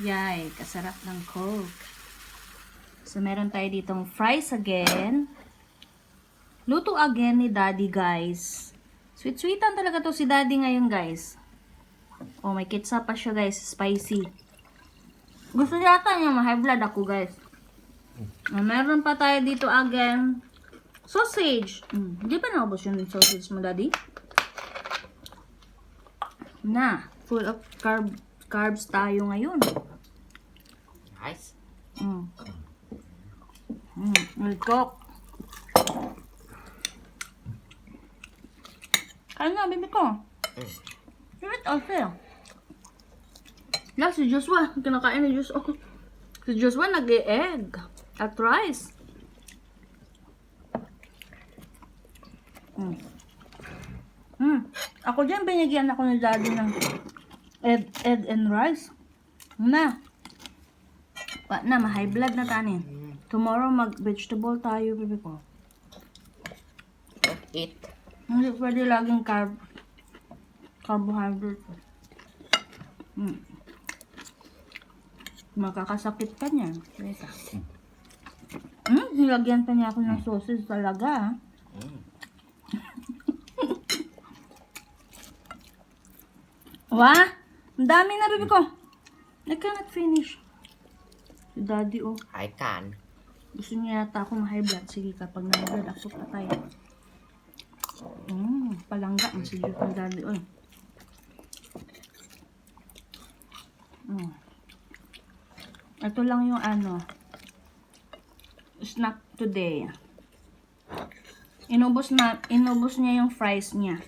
Yay, kasarap ng Coke. So, meron tayo ditong fries again. Luto again ni Daddy, guys. Sweet-sweetan talaga to si Daddy ngayon, guys. Oh, may ketchup pa siya, guys. Spicy. Gusto yata niya ma-high blood ako, guys. Ah, meron pa tayo dito again. Sausage. Mm, di ba naubos yung sausage mo, Daddy? Na, full of carb carbs tayo ngayon. Nice. Mm. Mm, may coke. Kain na, bibi ko. Mm. Wait, okay. Yeah, si Joshua. Kinakain ni Joshua. Si Joshua nag-egg at rice. Mm. Mm. Ako dyan, binigyan ako ni daddy ng egg, egg and rice. Na. Pa na, ma-high blood na tanin. Tomorrow, mag-vegetable tayo, bibi ko. Eat. Hindi pwede laging carb carbohydrate. Mm. Makakasakit ka niyan. Teka. Mm, nilagyan pa niya ako ng sausage talaga. ah. Mm. Wah! Ang dami na, baby ko. I cannot finish. Si daddy, oh. I can. Gusto niya yata ako ma-high blood. Sige, kapag na-high blood, ako patay. Mmm, palangga. Ang sigil ng daddy, oy. Mm. Ito lang yung ano, snack today. Inubos na, inubos niya yung fries niya.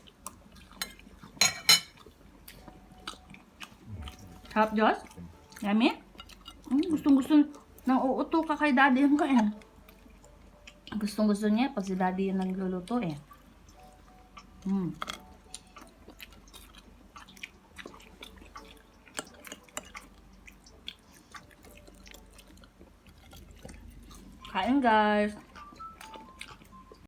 Harap, Diyos? Yummy? Mm, gustong gusto nang uuto ka kay daddy mo eh. Gustong gusto niya pag si daddy yung nagluluto eh. Mm. Kain guys.